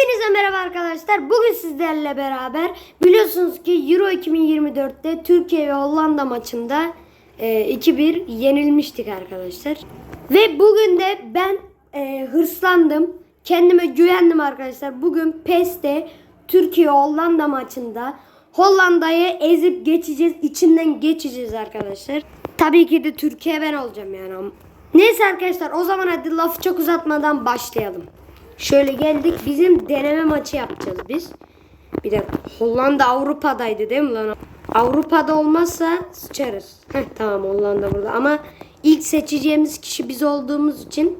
Hepinize merhaba arkadaşlar. Bugün sizlerle beraber biliyorsunuz ki Euro 2024'te Türkiye ve Hollanda maçında e, 2-1 yenilmiştik arkadaşlar. Ve bugün de ben e, hırslandım. Kendime güvendim arkadaşlar. Bugün PES'te Türkiye Hollanda maçında Hollanda'yı ezip geçeceğiz. içinden geçeceğiz arkadaşlar. Tabii ki de Türkiye ben olacağım yani. Neyse arkadaşlar o zaman hadi lafı çok uzatmadan başlayalım. Şöyle geldik. Bizim deneme maçı yapacağız biz. Bir de Hollanda Avrupa'daydı değil mi lan? Avrupa'da olmazsa sıçarız. Heh, tamam Hollanda burada ama ilk seçeceğimiz kişi biz olduğumuz için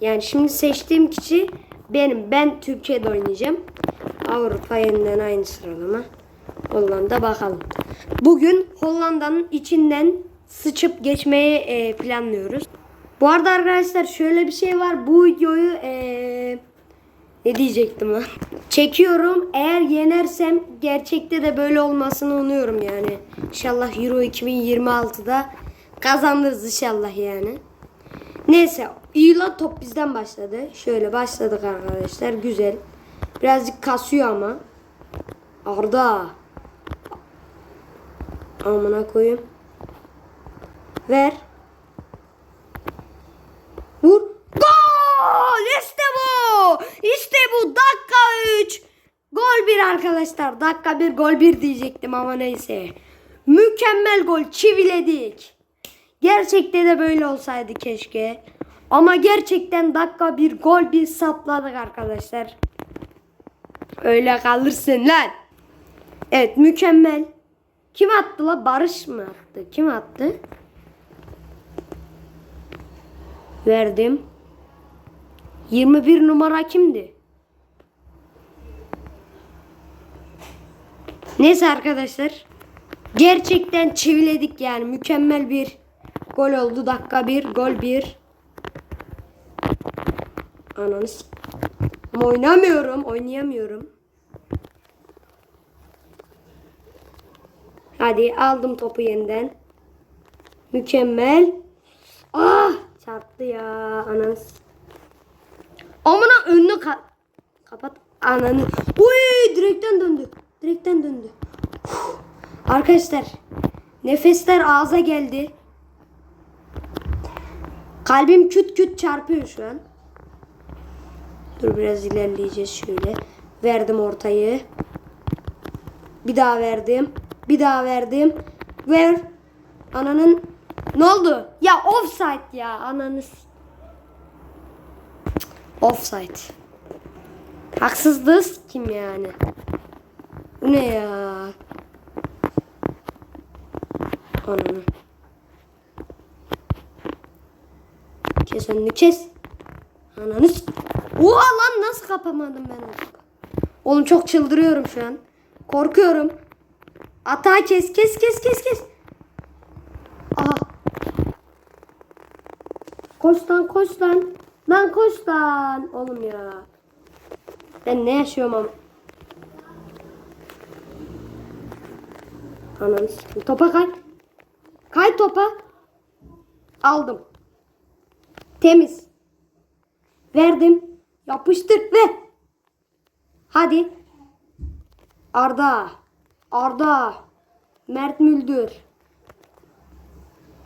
yani şimdi seçtiğim kişi benim. Ben Türkiye'de oynayacağım. Avrupa yeniden aynı sıralama. Hollanda bakalım. Bugün Hollanda'nın içinden sıçıp geçmeyi e, planlıyoruz. Bu arada arkadaşlar şöyle bir şey var. Bu videoyu e, ne diyecektim lan? Çekiyorum. Eğer yenersem gerçekte de böyle olmasını umuyorum yani. İnşallah Euro 2026'da kazanırız inşallah yani. Neyse iyi top bizden başladı. Şöyle başladık arkadaşlar. Güzel. Birazcık kasıyor ama. Arda. Amına koyayım. Ver. Vur. Gol! İşte bu! İşte bu dakika 3. Gol 1 arkadaşlar. Dakika 1 gol 1 diyecektim ama neyse. Mükemmel gol çiviledik. Gerçekte de böyle olsaydı keşke. Ama gerçekten dakika 1 gol 1 sapladık arkadaşlar. Öyle kalırsın lan. Evet mükemmel. Kim attı la? Barış mı attı? Kim attı? Verdim. 21 numara kimdi? Neyse arkadaşlar. Gerçekten çiviledik yani. Mükemmel bir gol oldu. Dakika bir, gol bir. Ananı Ama oynamıyorum. Oynayamıyorum. Hadi aldım topu yeniden. Mükemmel. Ah çarptı ya ananı. s- Amına önünü ka- kapat ananı. Uy direkten döndü. Direkten döndü. Arkadaşlar nefesler ağza geldi. Kalbim küt küt çarpıyor şu an. Dur biraz ilerleyeceğiz şöyle. Verdim ortayı. Bir daha verdim. Bir daha verdim. Ver. Ananın ne oldu? Ya offside ya ananız. Offside. Haksızlığız kim yani? Bu ne ya? Ananı. Kes önünü kes. Ananı. Oha lan nasıl kapamadım ben onu? Oğlum çok çıldırıyorum şu an. Korkuyorum. Atağı kes kes kes kes kes. Aha. Koş lan koş lan. Lan koş lan. Oğlum ya. Ben ne yaşıyorum ama. Ananı sikeyim. Topa kay. Kay topa. Aldım. Temiz. Verdim. Yapıştır ve. Hadi. Arda. Arda. Mert Müldür.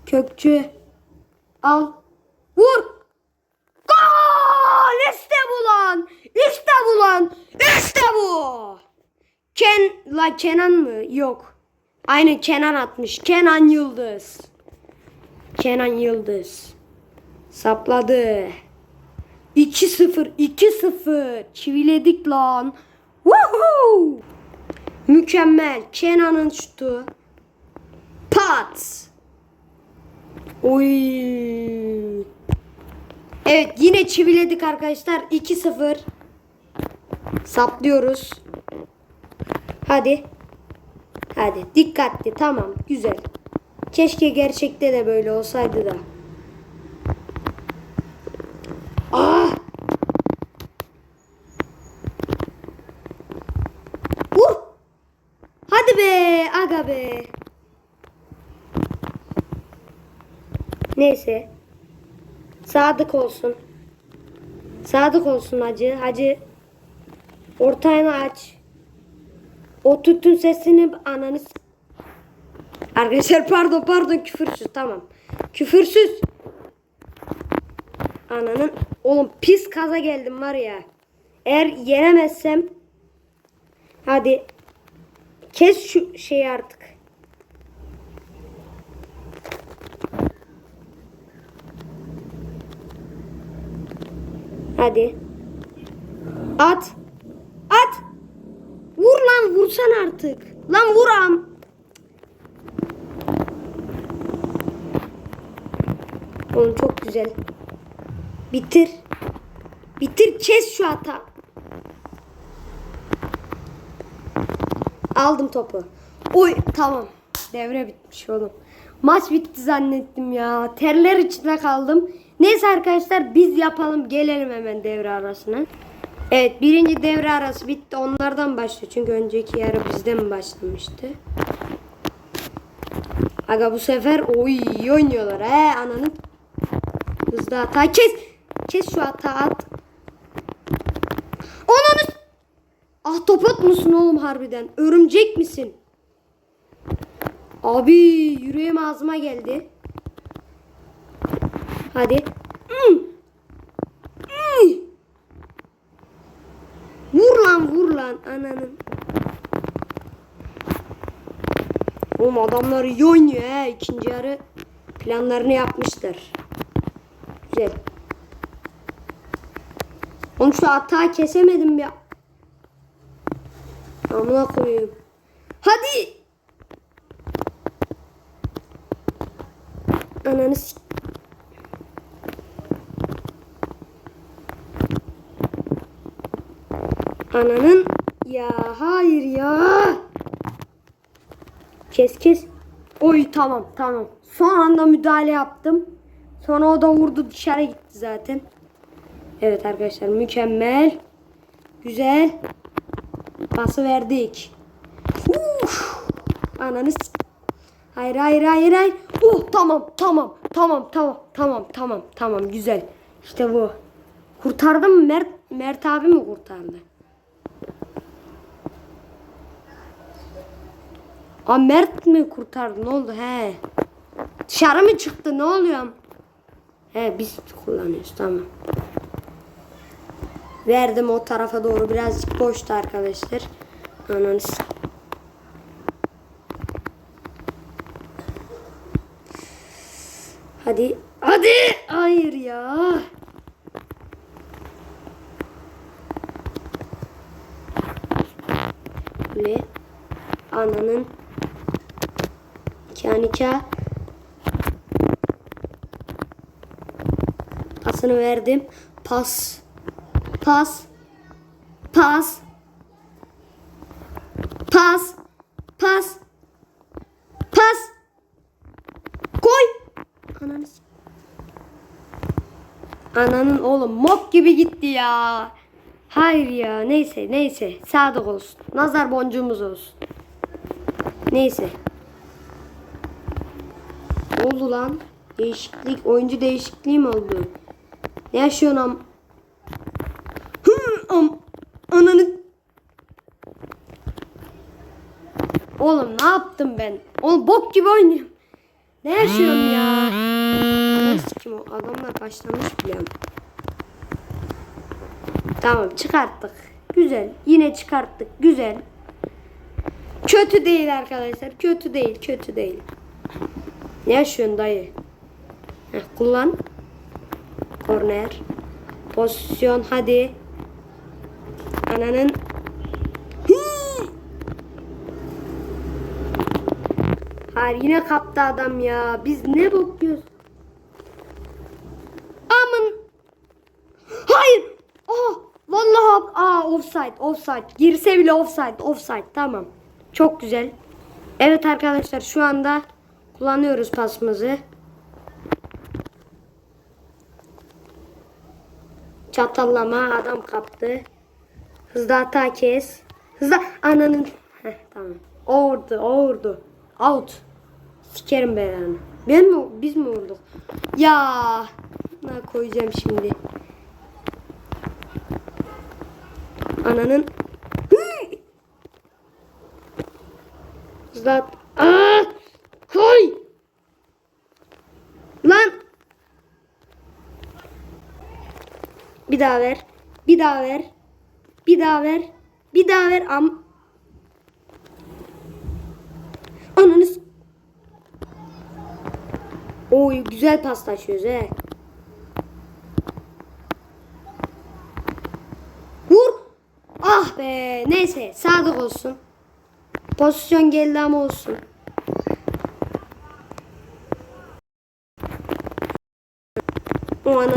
Kökçü. Al. Vur. Gol! İşte bu lan. İşte bu lan. İşte bu. Ken, la Kenan mı? Yok. Aynı Kenan atmış. Kenan Yıldız. Kenan Yıldız. Sapladı. 2-0. 2-0. Çiviledik lan. Woohoo! Mükemmel. Kenan'ın şutu. Pat. Oy. Evet yine çiviledik arkadaşlar. 2-0. Saplıyoruz. Hadi. Hadi dikkatli tamam güzel. Keşke gerçekte de böyle olsaydı da. Ah! Vur! Hadi be aga be. Neyse. Sadık olsun. Sadık olsun hacı. Hacı Ortayını aç. O tütün sesini ananı Arkadaşlar pardon pardon küfürsüz tamam. Küfürsüz. Ananın oğlum pis kaza geldim var ya. Eğer yenemezsem hadi kes şu şeyi artık. Hadi. At. Vursan artık. Lan vuram. Oğlum çok güzel. Bitir. Bitir kes şu hata. Aldım topu. Oy tamam. Devre bitmiş oğlum. Maç bitti zannettim ya. Terler içinde kaldım. Neyse arkadaşlar biz yapalım. Gelelim hemen devre arasına. Evet birinci devre arası bitti. Onlardan başlıyor. Çünkü önceki yarı bizden başlamıştı. Aga bu sefer oy oynuyorlar he ananın. Hızlı hata kes. Kes şu hata at. Ananı. Ahtapot musun oğlum harbiden? Örümcek misin? Abi yüreğim ağzıma geldi. Hadi. Lan ananın. Oğlum adamlar iyi oynuyor he. İkinci yarı planlarını yapmışlar. Güzel. Oğlum şu hata kesemedim ya. Amına koyayım. Hadi. Ananı Ananın ya hayır ya. Kes kes. Oy tamam tamam. Son anda müdahale yaptım. Sonra o da vurdu dışarı gitti zaten. Evet arkadaşlar mükemmel. Güzel. Pası verdik. Uf. Ananı Hayır hayır hayır hayır. Oh tamam tamam tamam tamam tamam tamam tamam güzel. İşte bu. Kurtardım Mert? Mert abi mi kurtardı? Aa Mert mi kurtardı? Ne oldu? He. Dışarı mı çıktı? Ne oluyor? He biz kullanıyoruz tamam. Verdim o tarafa doğru birazcık boştu arkadaşlar. Ananı Hadi. Hadi. Hayır ya. Böyle ananın kanika pasını verdim. Pas. Pas. Pas. Pas. Pas. Pas. Koy. Ananı Ananın oğlum mok gibi gitti ya. Hayır ya neyse neyse sadık olsun. Nazar boncuğumuz olsun. Neyse. Oldu lan? Değişiklik, oyuncu değişikliği mi oldu? Ne yaşıyorsun am? Hı, am ananı. Oğlum ne yaptım ben? Oğlum bok gibi oynuyorum. Ne yaşıyorum ya? Sikim o adamlar başlamış bile. Tamam çıkarttık. Güzel. Yine çıkarttık. Güzel. Kötü değil arkadaşlar. Kötü değil. Kötü değil. Ne yaşıyorsun dayı? Heh, kullan. Korner. Pozisyon hadi. Ananın. Hii! Hayır yine kaptı adam ya. Biz ne bakıyoruz? Amın. Hayır. Oh, vallahi aa offside, offside. Girse bile offside, offside. Tamam. Çok güzel. Evet arkadaşlar şu anda Kullanıyoruz pasımızı. Çatallama adam kaptı. Hızlı hata kes. Hızlı ananın. Heh, tamam. Ordu, ordu. Out. Sikerim belanı. Ben mi, biz mi olduk? Ya, ne koyacağım şimdi. Ananın. Hızlı at. Aa! Bir daha ver. Bir daha ver. Bir daha ver. Bir daha ver. Am Ananız. Oy güzel paslaşıyoruz he. Vur. Ah be. Neyse sadık olsun. Pozisyon geldi ama olsun. O ananın.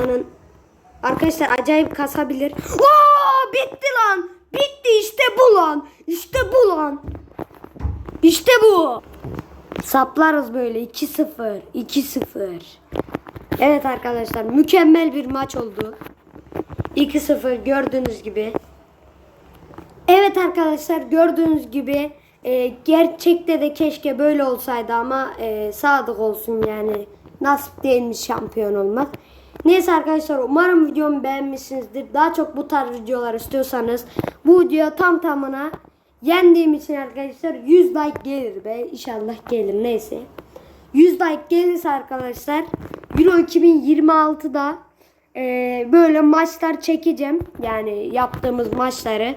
Arkadaşlar acayip kasabilir. Oo, bitti lan. Bitti işte bu lan. İşte bu lan. İşte bu. Saplarız böyle 2-0. 2-0. Evet arkadaşlar mükemmel bir maç oldu. 2-0 gördüğünüz gibi. Evet arkadaşlar gördüğünüz gibi e, gerçekte de keşke böyle olsaydı ama e, sadık olsun yani nasip değilmiş şampiyon olmak. Neyse arkadaşlar umarım videomu beğenmişsinizdir. Daha çok bu tarz videolar istiyorsanız bu video tam tamına yendiğim için arkadaşlar 100 like gelir be inşallah gelir neyse. 100 like gelirse arkadaşlar Euro 2026'da e, böyle maçlar çekeceğim. Yani yaptığımız maçları.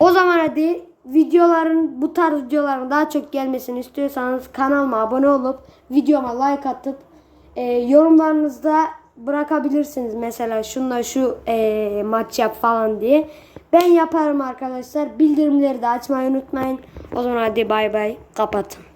O zaman hadi videoların bu tarz videoların daha çok gelmesini istiyorsanız kanalıma abone olup videoma like atıp e, yorumlarınızda bırakabilirsiniz. Mesela şunla şu e, maç yap falan diye. Ben yaparım arkadaşlar. Bildirimleri de açmayı unutmayın. O zaman hadi bay bay. Kapatın.